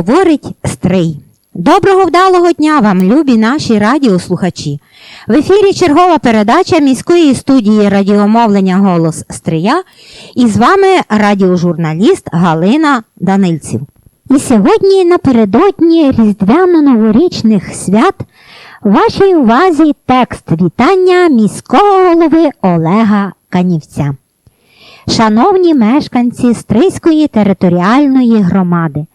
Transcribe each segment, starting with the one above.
Говорить Стрий. Доброго вдалого дня вам, любі наші радіослухачі. В ефірі чергова передача міської студії радіомовлення Голос Стрия і з вами радіожурналіст Галина Данильців. І сьогодні напередодні різдвяно-новорічних свят вашій увазі текст вітання міського голови Олега Канівця. Шановні мешканці Стрийської територіальної громади,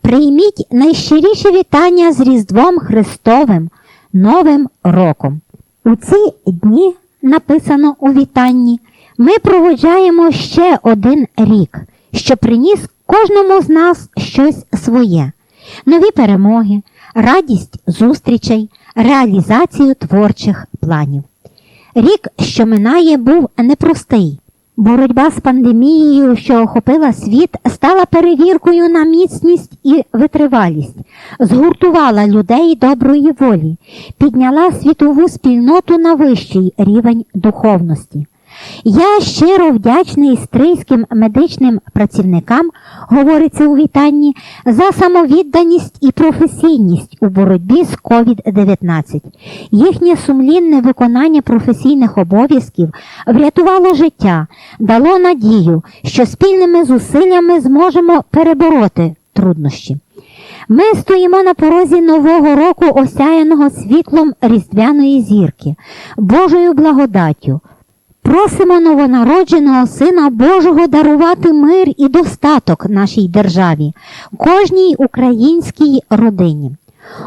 прийміть найщиріші вітання з Різдвом Христовим Новим роком. У ці дні, написано у вітанні, ми проводжаємо ще один рік, що приніс кожному з нас щось своє, нові перемоги, радість зустрічей, реалізацію творчих планів. Рік, що минає, був непростий. Боротьба з пандемією, що охопила світ, стала перевіркою на міцність і витривалість, згуртувала людей доброї волі, підняла світову спільноту на вищий рівень духовності. Я щиро вдячний стрийським медичним працівникам, говориться у вітанні, за самовідданість і професійність у боротьбі з COVID-19. Їхнє сумлінне виконання професійних обов'язків врятувало життя, дало надію, що спільними зусиллями зможемо перебороти труднощі. Ми стоїмо на порозі нового року, осяяного світлом різдвяної зірки, Божою благодаттю. Просимо новонародженого Сина Божого дарувати мир і достаток нашій державі, кожній українській родині.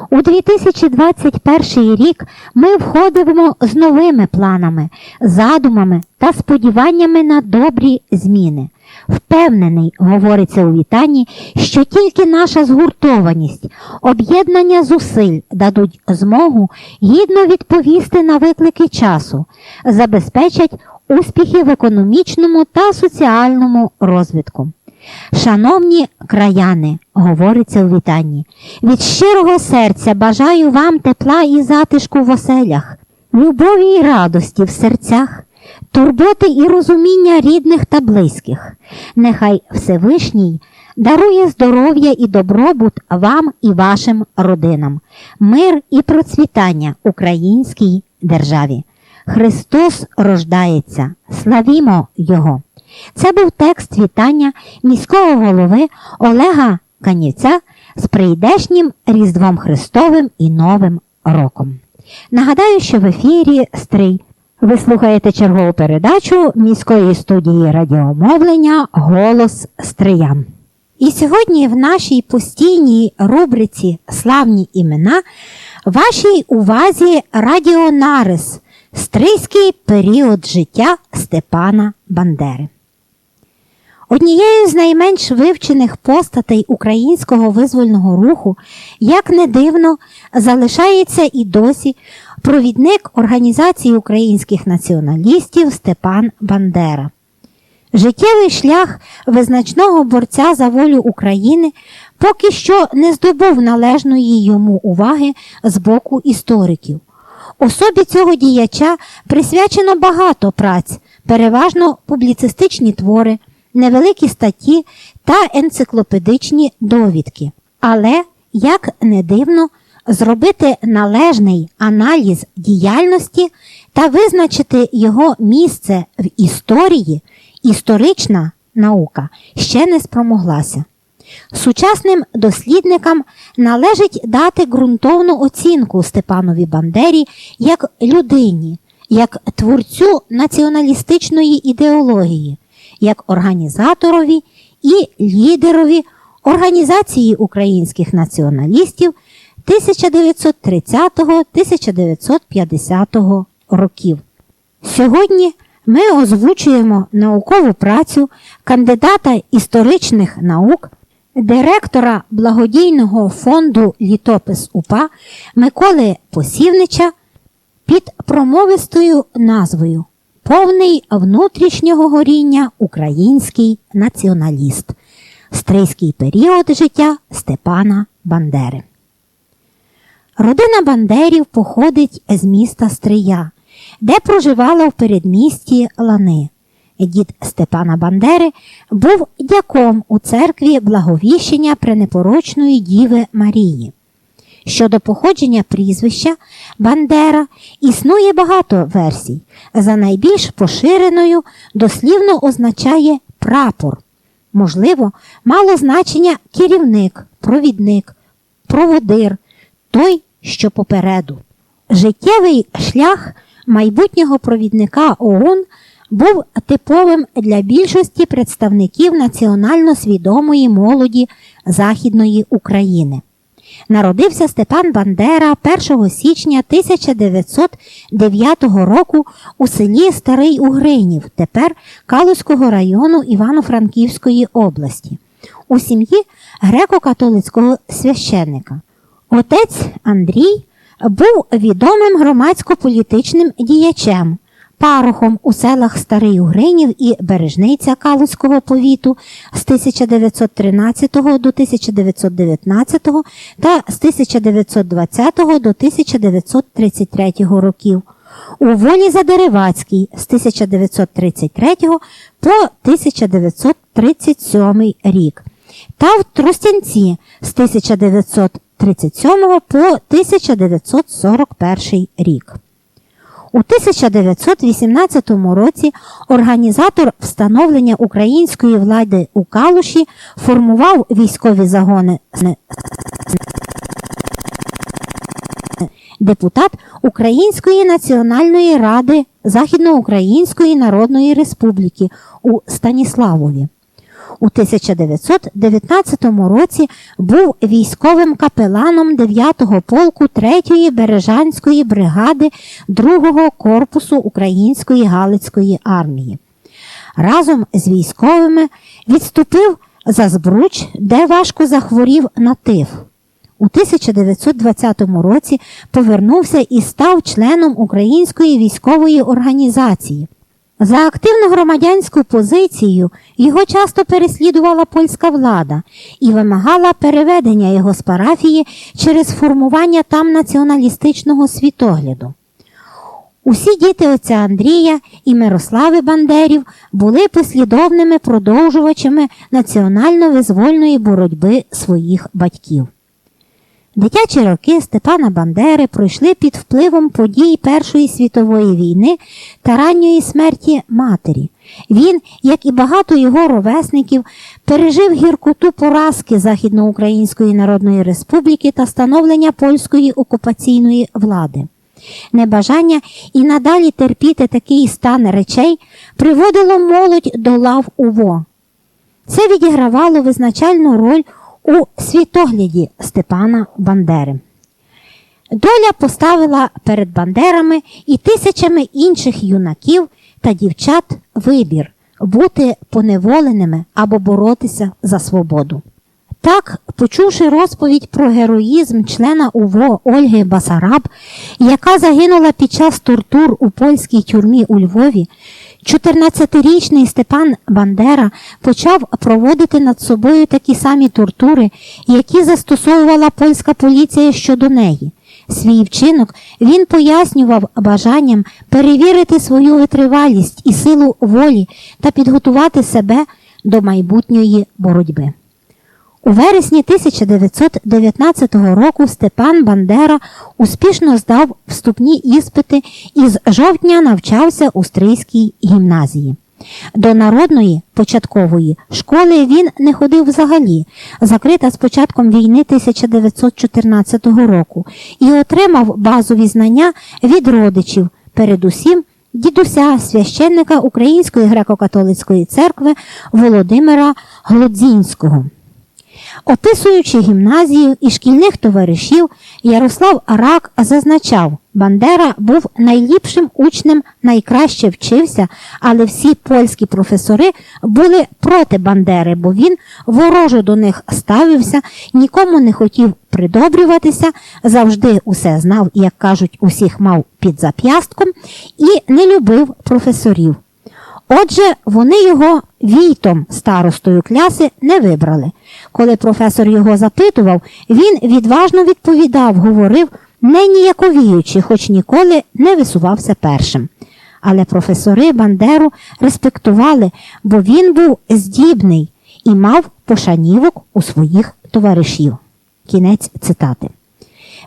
У 2021 рік ми входимо з новими планами, задумами та сподіваннями на добрі зміни. Впевнений, говориться у вітанні, що тільки наша згуртованість, об'єднання зусиль дадуть змогу гідно відповісти на виклики часу, забезпечать успіхи в економічному та соціальному розвитку. Шановні краяни, говориться у вітанні, від щирого серця бажаю вам тепла і затишку в оселях, любові і радості в серцях, турботи і розуміння рідних та близьких. Нехай Всевишній дарує здоров'я і добробут вам і вашим родинам, мир і процвітання українській державі. Христос рождається, славімо Його! Це був текст вітання міського голови Олега Канівця з прийдешнім Різдвом Христовим і Новим роком. Нагадаю, що в ефірі Стрий. Ви слухаєте чергову передачу міської студії радіомовлення Голос Стрия. І сьогодні в нашій постійній рубриці Славні імена вашій увазі Радіонарис Стрийський період життя Степана Бандери. Однією з найменш вивчених постатей українського визвольного руху, як не дивно, залишається і досі провідник Організації українських націоналістів Степан Бандера. Життєвий шлях визначного борця за волю України поки що не здобув належної йому уваги з боку істориків. Особі цього діяча присвячено багато праць, переважно публіцистичні твори невеликі статті та енциклопедичні довідки. Але, як не дивно, зробити належний аналіз діяльності та визначити його місце в історії, історична наука ще не спромоглася. Сучасним дослідникам належить дати ґрунтовну оцінку Степанові Бандері як людині, як творцю націоналістичної ідеології, як організаторові і лідерові Організації українських націоналістів 1930-1950 років. Сьогодні ми озвучуємо наукову працю кандидата історичних наук, директора благодійного фонду Літопис УПА Миколи Посівнича під промовистою назвою повний внутрішнього горіння український націоналіст, стрийський період життя Степана Бандери. Родина Бандерів походить з міста Стрия, де проживала в передмісті Лани. Дід Степана Бандери був дяком у церкві Благовіщення Пренепорочної Діви Марії. Щодо походження прізвища Бандера існує багато версій. За найбільш поширеною дослівно означає прапор. Можливо, мало значення керівник, провідник, проводир, той, що попереду. Життєвий шлях майбутнього провідника ОУН був типовим для більшості представників національно свідомої молоді Західної України. Народився Степан Бандера 1 січня 1909 року у селі Старий Угринів, тепер Калузького району Івано-Франківської області, у сім'ї греко-католицького священника. Отець Андрій був відомим громадсько-політичним діячем, парохом у селах Старий Угринів і Бережниця Калузького повіту з 1913 до 1919 та з 1920 до 1933 років. У волі Задеревацькій з 1933 по 1937 рік та в Тростянці з 1937 по 1941 рік. У 1918 році організатор встановлення української влади у Калуші формував військові загони депутат Української національної ради Західноукраїнської Народної Республіки у Станіславові. У 1919 році був військовим капеланом 9-го полку 3-ї Бережанської бригади 2-го корпусу Української Галицької армії. Разом з військовими відступив за Збруч, де важко захворів на тиф. У 1920 році повернувся і став членом Української військової організації. За активну громадянську позицію його часто переслідувала польська влада і вимагала переведення його з парафії через формування там націоналістичного світогляду. Усі діти отця Андрія і Мирослави Бандерів були послідовними продовжувачами національно-визвольної боротьби своїх батьків. Дитячі роки Степана Бандери пройшли під впливом подій Першої світової війни та ранньої смерті матері. Він, як і багато його ровесників, пережив гіркоту поразки Західноукраїнської Народної Республіки та становлення польської окупаційної влади. Небажання і надалі терпіти такий стан речей приводило молодь до лав УВО. Це відігравало визначальну роль у світогляді Степана Бандери. Доля поставила перед Бандерами і тисячами інших юнаків та дівчат вибір бути поневоленими або боротися за свободу. Так, почувши розповідь про героїзм члена УВО Ольги Басараб, яка загинула під час тортур у польській тюрмі у Львові, 14-річний Степан Бандера почав проводити над собою такі самі тортури, які застосовувала польська поліція щодо неї. Свій вчинок він пояснював бажанням перевірити свою витривалість і силу волі та підготувати себе до майбутньої боротьби. У вересні 1919 року Степан Бандера успішно здав вступні іспити і з жовтня навчався у Стрийській гімназії. До народної початкової школи він не ходив взагалі, закрита з початком війни 1914 року, і отримав базові знання від родичів, передусім дідуся священника Української греко-католицької церкви Володимира Глодзінського. Описуючи гімназію і шкільних товаришів, Ярослав Арак зазначав, Бандера був найліпшим учнем, найкраще вчився, але всі польські професори були проти Бандери, бо він ворожо до них ставився, нікому не хотів придобрюватися, завжди усе знав, як кажуть, усіх мав під зап'ястком, і не любив професорів. Отже, вони його війтом старостою кляси не вибрали. Коли професор його запитував, він відважно відповідав, говорив, не ніяковіючи, хоч ніколи не висувався першим. Але професори Бандеру респектували, бо він був здібний і мав пошанівок у своїх товаришів. Кінець цитати.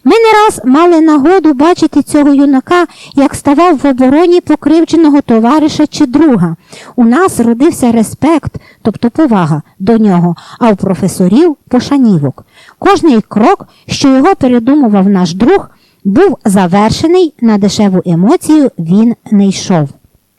Ми не раз мали нагоду бачити цього юнака, як ставав в обороні покривдженого товариша чи друга. У нас родився респект, тобто повага до нього, а у професорів пошанівок. Кожний крок, що його передумував наш друг, був завершений на дешеву емоцію він не йшов.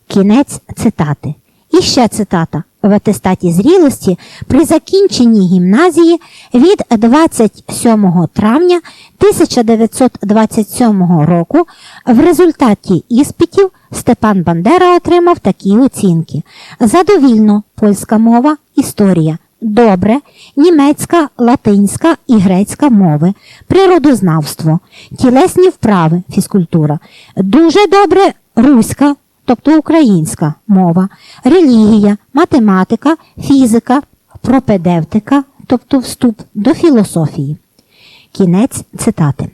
Кінець цитати. І ще цитата. В атестаті зрілості при закінченні гімназії від 27 травня 1927 року. В результаті іспитів Степан Бандера отримав такі оцінки: задовільно польська мова, історія, добре, німецька, латинська і грецька мови, природознавство, тілесні вправи, фізкультура, дуже добре руська тобто українська мова, релігія, математика, фізика, пропедевтика, тобто вступ до філософії. Кінець цитати.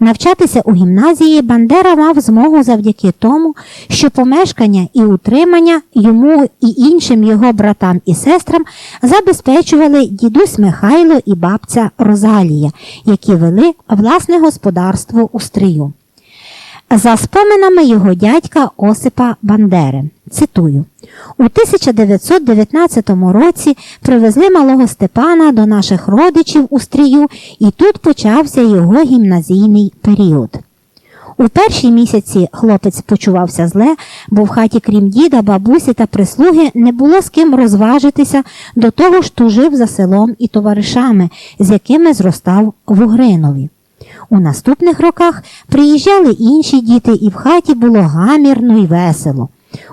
Навчатися у гімназії Бандера мав змогу завдяки тому, що помешкання і утримання йому і іншим його братам і сестрам забезпечували дідусь Михайло і бабця Розалія, які вели власне господарство у стрию. За споминами його дядька Осипа Бандери. Цитую: у 1919 році привезли малого Степана до наших родичів у стрію, і тут почався його гімназійний період. У перші місяці хлопець почувався зле, бо в хаті, крім діда, бабусі та прислуги, не було з ким розважитися, до того ж тужив за селом і товаришами, з якими зростав в Угринові. У наступних роках приїжджали інші діти, і в хаті було гамірно і весело.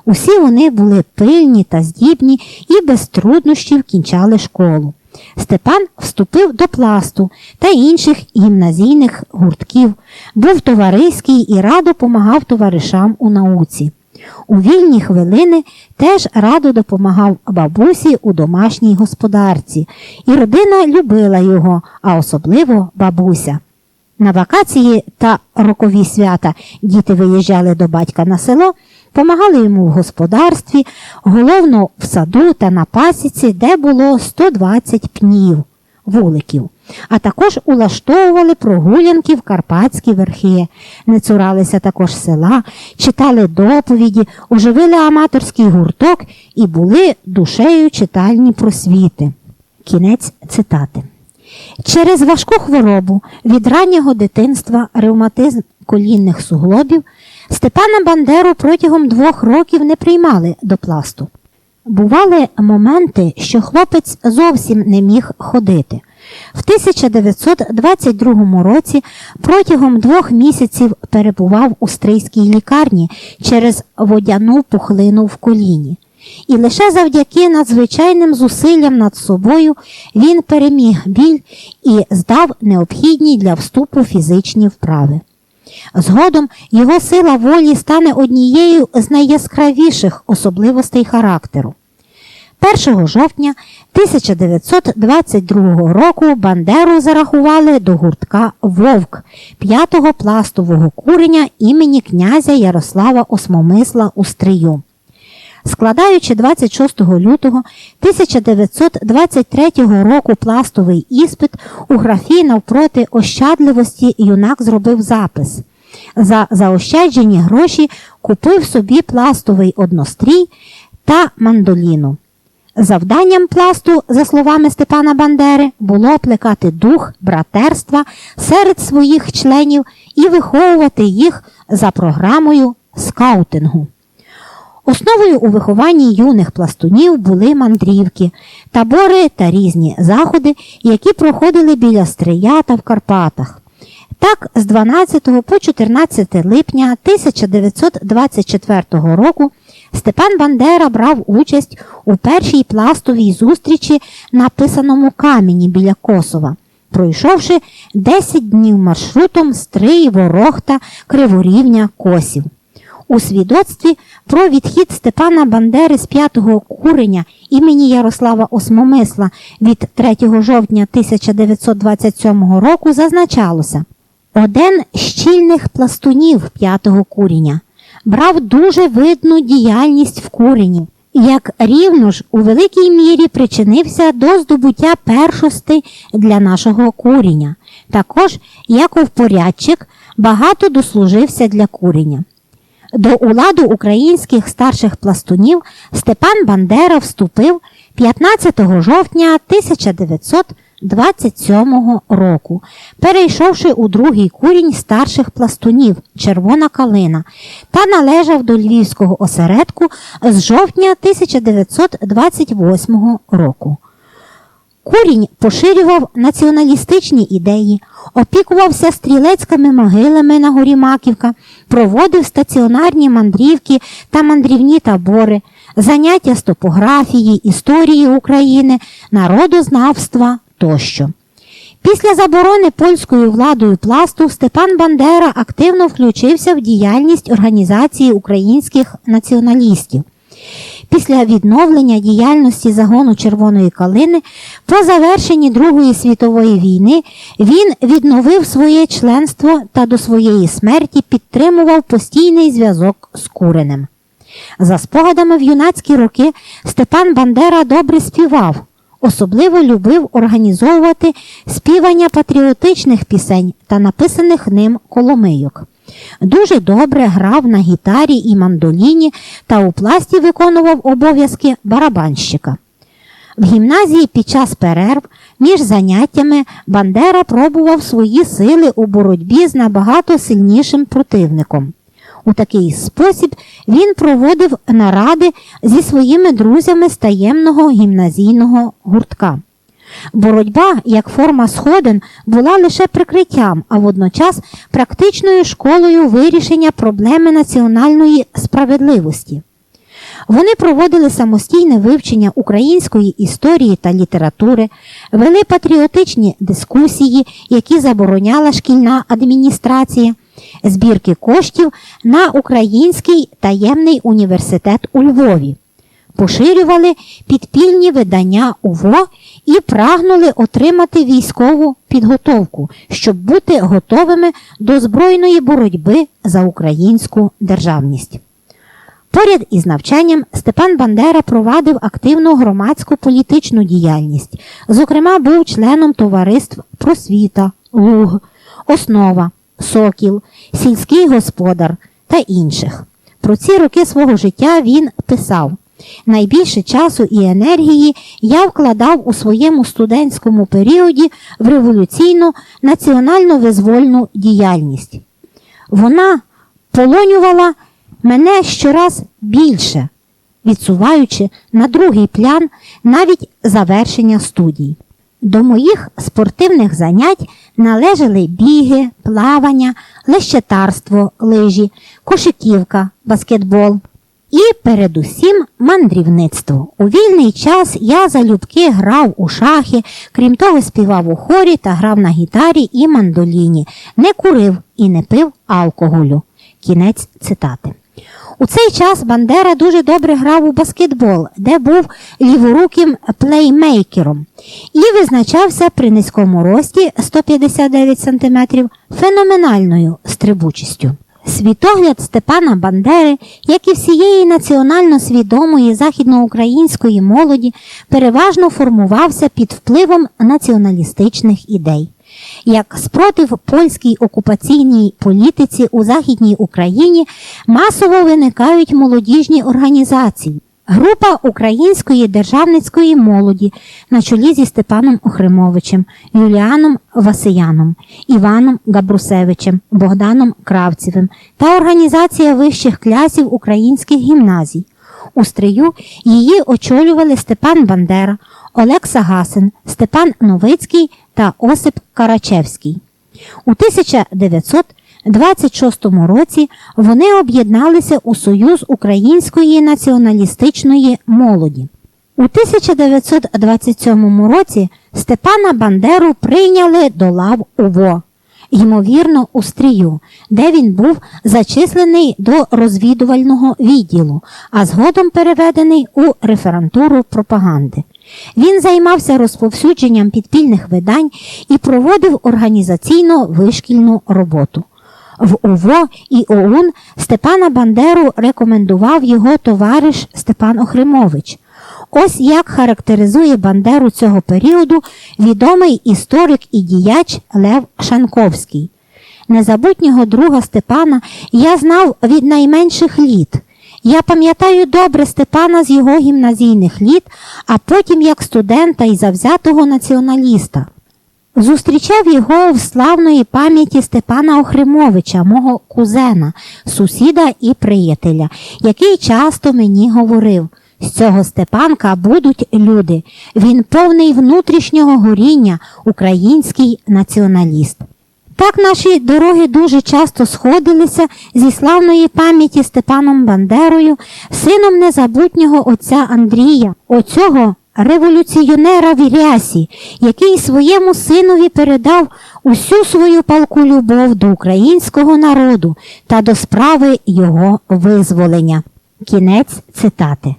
Усі вони були пильні та здібні і без труднощів кінчали школу. Степан вступив до пласту та інших гімназійних гуртків, був товариський і радо помагав товаришам у науці. У вільні хвилини теж радо допомагав бабусі у домашній господарці, і родина любила його, а особливо бабуся. На вакації та рокові свята діти виїжджали до батька на село, помагали йому в господарстві, головно в саду та на пасіці, де було 120 пнів, вуликів, а також улаштовували прогулянки в Карпатські верхи, не цуралися також села, читали доповіді, оживили аматорський гурток і були душею читальні просвіти. Кінець цитати. Через важку хворобу від раннього дитинства ревматизм колінних суглобів Степана Бандеру протягом двох років не приймали до пласту. Бували моменти, що хлопець зовсім не міг ходити. В 1922 році протягом двох місяців перебував у стрийській лікарні через водяну пухлину в коліні. І лише завдяки надзвичайним зусиллям над собою він переміг біль і здав необхідні для вступу фізичні вправи. Згодом його сила волі стане однією з найяскравіших особливостей характеру. 1 жовтня 1922 року Бандеру зарахували до гуртка Вовк 5-го пластового курення імені князя Ярослава Осмомисла у Стрию складаючи 26 лютого 1923 року пластовий іспит у графі навпроти ощадливості юнак зробив запис. За заощаджені гроші купив собі пластовий однострій та мандоліну. Завданням пласту, за словами Степана Бандери, було плекати дух братерства серед своїх членів і виховувати їх за програмою скаутингу. Основою у вихованні юних пластунів були мандрівки, табори та різні заходи, які проходили біля Стрия та в Карпатах. Так, з 12 по 14 липня 1924 року Степан Бандера брав участь у першій пластовій зустрічі на писаному камені біля Косова, пройшовши 10 днів маршрутом Стрий, Ворохта, Криворівня, Косів. У свідоцтві про відхід Степана Бандери з п'ятого куреня імені Ярослава Осмомисла від 3 жовтня 1927 року зазначалося один з щільних пластунів п'ятого куріння брав дуже видну діяльність в курені, як рівно ж у великій мірі причинився до здобуття першости для нашого куріння. Також, як овпорядчик, багато дослужився для курення. До уладу українських старших пластунів Степан Бандера вступив 15 жовтня 1927 року, перейшовши у другий курінь старших пластунів Червона калина та належав до львівського осередку з жовтня 1928 року. Курінь поширював націоналістичні ідеї, опікувався стрілецькими могилами на горі Маківка, проводив стаціонарні мандрівки та мандрівні табори, заняття з топографії, історії України, народознавства тощо. Після заборони польською владою пласту Степан Бандера активно включився в діяльність організації українських націоналістів. Після відновлення діяльності загону Червоної калини по завершенні Другої світової війни він відновив своє членство та до своєї смерті підтримував постійний зв'язок з Куренем. За спогадами в юнацькі роки Степан Бандера добре співав, особливо любив організовувати співання патріотичних пісень та написаних ним коломийок. Дуже добре грав на гітарі і мандоліні та у пласті виконував обов'язки барабанщика. В гімназії під час перерв між заняттями Бандера пробував свої сили у боротьбі з набагато сильнішим противником. У такий спосіб він проводив наради зі своїми друзями з таємного гімназійного гуртка. Боротьба як форма сходин була лише прикриттям, а водночас практичною школою вирішення проблеми національної справедливості. Вони проводили самостійне вивчення української історії та літератури, вели патріотичні дискусії, які забороняла шкільна адміністрація, збірки коштів на Український таємний університет у Львові поширювали підпільні видання УВО і прагнули отримати військову підготовку, щоб бути готовими до збройної боротьби за українську державність. Поряд із навчанням Степан Бандера провадив активну громадську політичну діяльність. Зокрема, був членом товариств Просвіта, Луг, Основа, Сокіл, Сільський господар та інших. Про ці роки свого життя він писав. Найбільше часу і енергії я вкладав у своєму студентському періоді в революційну національно-визвольну діяльність. Вона полонювала мене щораз більше, відсуваючи на другий план навіть завершення студій. До моїх спортивних занять належали біги, плавання, лещетарство, лижі, кошиківка, баскетбол. І передусім мандрівництво. У вільний час я залюбки грав у шахи, крім того, співав у хорі та грав на гітарі і мандоліні, не курив і не пив алкоголю. Кінець цитати. У цей час Бандера дуже добре грав у баскетбол, де був ліворуким плеймейкером, і визначався при низькому рості 159 см феноменальною стрибучістю. Світогляд Степана Бандери, як і всієї національно свідомої західноукраїнської молоді, переважно формувався під впливом націоналістичних ідей. Як спротив польській окупаційній політиці у Західній Україні масово виникають молодіжні організації. Група української державницької молоді на чолі зі Степаном Охримовичем, Юліаном Васияном, Іваном Габрусевичем, Богданом Кравцевим та організація вищих класів українських гімназій. У стрию її очолювали Степан Бандера, Олекса Гасин, Степан Новицький та Осип Карачевський. У 1926 році вони об'єдналися у Союз української націоналістичної молоді. У 1927 році Степана Бандеру прийняли до лав УВО. ймовірно, у стрію, де він був зачислений до розвідувального відділу, а згодом переведений у реферантуру пропаганди. Він займався розповсюдженням підпільних видань і проводив організаційно вишкільну роботу. В УВО і ОУН Степана Бандеру рекомендував його товариш Степан Охримович. Ось як характеризує Бандеру цього періоду відомий історик і діяч Лев Шанковський. Незабутнього друга Степана я знав від найменших літ. Я пам'ятаю добре Степана з його гімназійних літ, а потім як студента і завзятого націоналіста. Зустрічав його в славної пам'яті Степана Охримовича, мого кузена, сусіда і приятеля, який часто мені говорив: з цього Степанка будуть люди. Він повний внутрішнього горіння, український націоналіст. Так наші дороги дуже часто сходилися зі славної пам'яті Степаном Бандерою, сином незабутнього отця Андрія, оцього революціонера в рясі, який своєму синові передав усю свою палку любов до українського народу та до справи його визволення. Кінець цитати.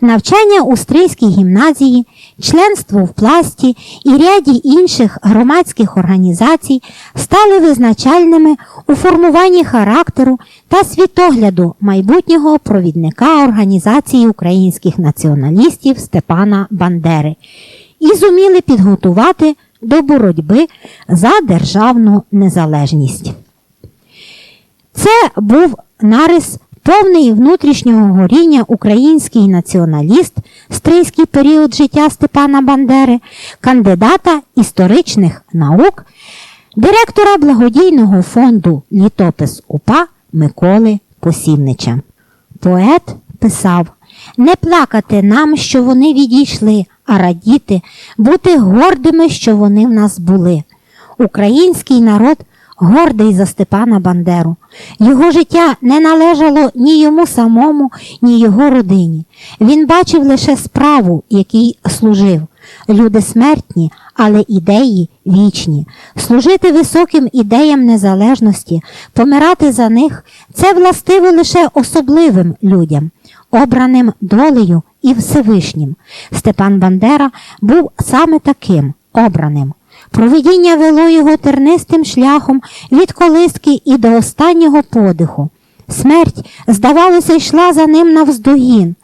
Навчання у Стрийській гімназії, членство в пласті і ряді інших громадських організацій стали визначальними у формуванні характеру та світогляду майбутнього провідника організації українських націоналістів Степана Бандери і зуміли підготувати до боротьби за державну незалежність. Це був нарис повний внутрішнього горіння український націоналіст, стрийський період життя Степана Бандери, кандидата історичних наук, директора благодійного фонду Літопис УПА Миколи Посівнича. Поет писав: не плакати нам, що вони відійшли, а радіти, бути гордими, що вони в нас були. Український народ гордий за Степана Бандеру. Його життя не належало ні йому самому, ні його родині. Він бачив лише справу, якій служив. Люди смертні, але ідеї вічні. Служити високим ідеям незалежності, помирати за них це властиво лише особливим людям, обраним долею і Всевишнім. Степан Бандера був саме таким обраним. Провидіння вело його тернистим шляхом від колиски і до останнього подиху. Смерть, здавалося, йшла за ним навздогін,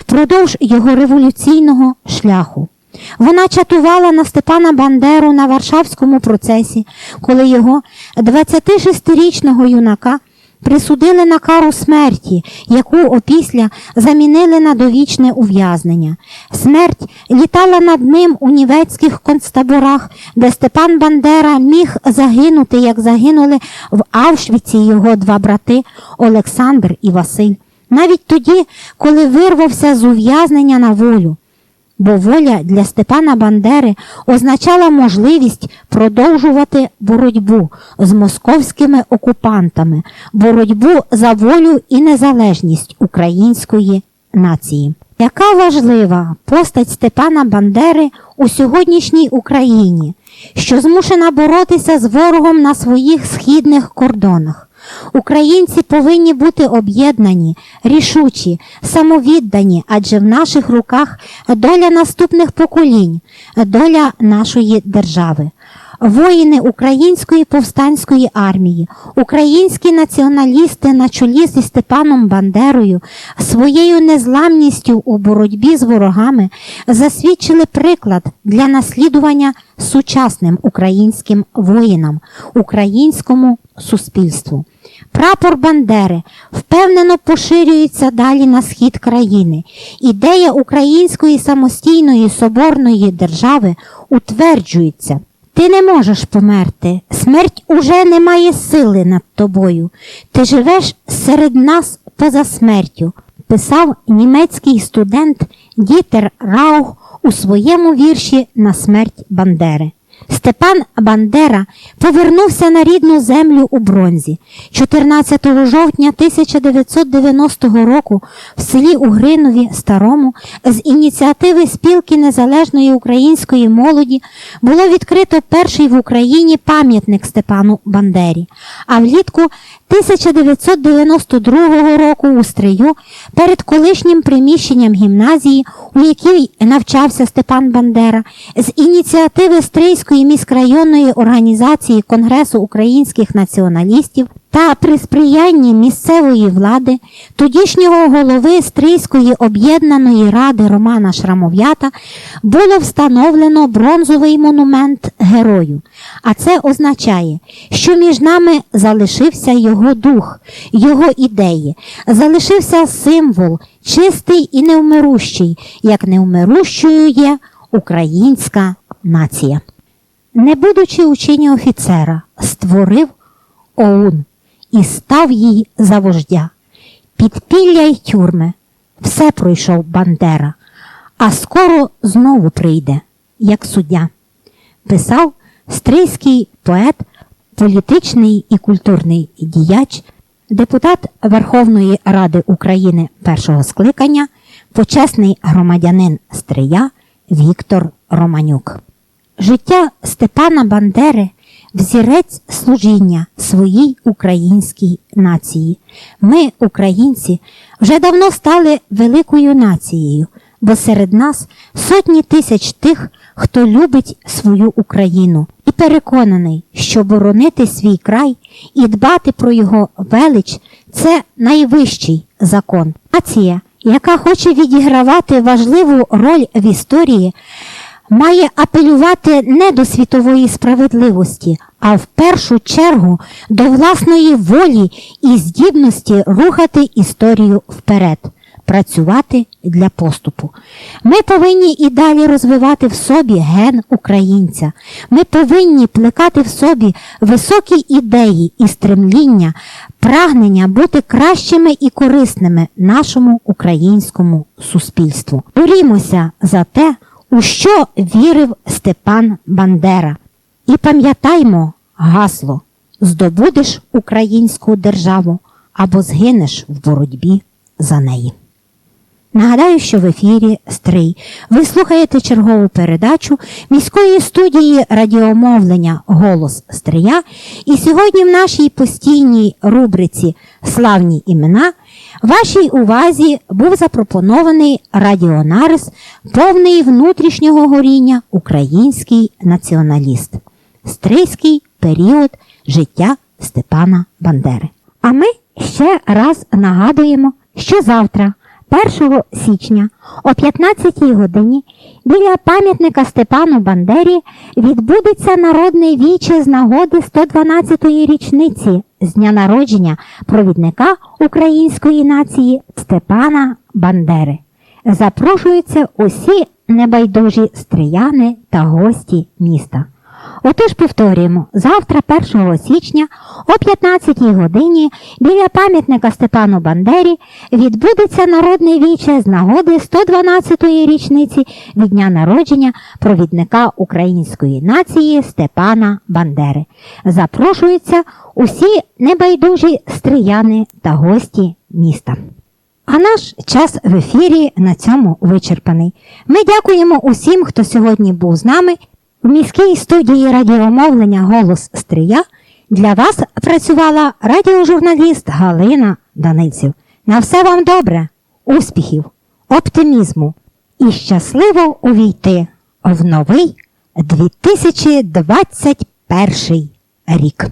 впродовж його революційного шляху. Вона чатувала на Степана Бандеру на Варшавському процесі, коли його 26-річного юнака присудили на кару смерті, яку опісля замінили на довічне ув'язнення. Смерть літала над ним у нівецьких концтаборах, де Степан Бандера міг загинути, як загинули в Авшвіці його два брати Олександр і Василь. Навіть тоді, коли вирвався з ув'язнення на волю. Бо воля для Степана Бандери означала можливість продовжувати боротьбу з московськими окупантами, боротьбу за волю і незалежність української нації. Яка важлива постать Степана Бандери у сьогоднішній Україні, що змушена боротися з ворогом на своїх східних кордонах? Українці повинні бути об'єднані, рішучі, самовіддані, адже в наших руках доля наступних поколінь, доля нашої держави. Воїни Української повстанської армії, українські націоналісти на чолі зі Степаном Бандерою своєю незламністю у боротьбі з ворогами засвідчили приклад для наслідування сучасним українським воїнам, українському суспільству. Прапор Бандери впевнено поширюється далі на схід країни. Ідея української самостійної соборної держави утверджується. Ти не можеш померти. Смерть уже не має сили над тобою. Ти живеш серед нас поза смертю, писав німецький студент Дітер Раух у своєму вірші на смерть Бандери. Степан Бандера повернувся на рідну землю у бронзі. 14 жовтня 1990 року в селі Угринові Старому з ініціативи спілки незалежної української молоді було відкрито перший в Україні пам'ятник Степану Бандері. А влітку 1992 року у Стрию перед колишнім приміщенням гімназії, у якій навчався Степан Бандера, з ініціативи Стрийської міськрайонної організації Конгресу українських націоналістів та при сприянні місцевої влади тодішнього голови Стрийської об'єднаної ради Романа Шрамов'ята було встановлено бронзовий монумент герою. А це означає, що між нами залишився його дух, його ідеї, залишився символ, чистий і невмирущий, як невмирущою є українська нація. Не будучи у чині офіцера, створив ОУН і став їй за вождя. Підпілля й тюрми, все пройшов Бандера, а скоро знову прийде, як суддя. Писав стрийський поет, політичний і культурний діяч, депутат Верховної Ради України першого скликання, почесний громадянин Стрия Віктор Романюк. Життя Степана Бандери взірець служіння своїй українській нації. Ми, українці, вже давно стали великою нацією, бо серед нас сотні тисяч тих, хто любить свою Україну і переконаний, що боронити свій край і дбати про його велич це найвищий закон. Нація, яка хоче відігравати важливу роль в історії, має апелювати не до світової справедливості, а в першу чергу до власної волі і здібності рухати історію вперед, працювати для поступу. Ми повинні і далі розвивати в собі ген українця. Ми повинні плекати в собі високі ідеї і стремління, прагнення бути кращими і корисними нашому українському суспільству. Борімося за те, у що вірив Степан Бандера. І пам'ятаймо гасло: здобудеш українську державу або згинеш в боротьбі за неї. Нагадаю, що в ефірі Стрий. Ви слухаєте чергову передачу міської студії радіомовлення Голос Стрия. І сьогодні в нашій постійній рубриці Славні імена вашій увазі був запропонований радіонарис, повний внутрішнього горіння український націоналіст. Стрийський період життя Степана Бандери. А ми ще раз нагадуємо, що завтра. 1 січня о 15 годині біля пам'ятника Степану Бандері відбудеться народне віче з нагоди 112-ї річниці з дня народження провідника української нації Степана Бандери. Запрошуються усі небайдужі стрияни та гості міста. Отож повторюємо, завтра, 1 січня, о 15 годині біля пам'ятника Степану Бандері відбудеться народне віче з нагоди 112-ї річниці від дня народження провідника української нації Степана Бандери. Запрошуються усі небайдужі стрияни та гості міста. А наш час в ефірі на цьому вичерпаний. Ми дякуємо усім, хто сьогодні був з нами. В міській студії радіомовлення Голос Стрия для вас працювала радіожурналіст Галина Даниців. На все вам добре, успіхів, оптимізму і щасливо увійти в новий 2021 рік.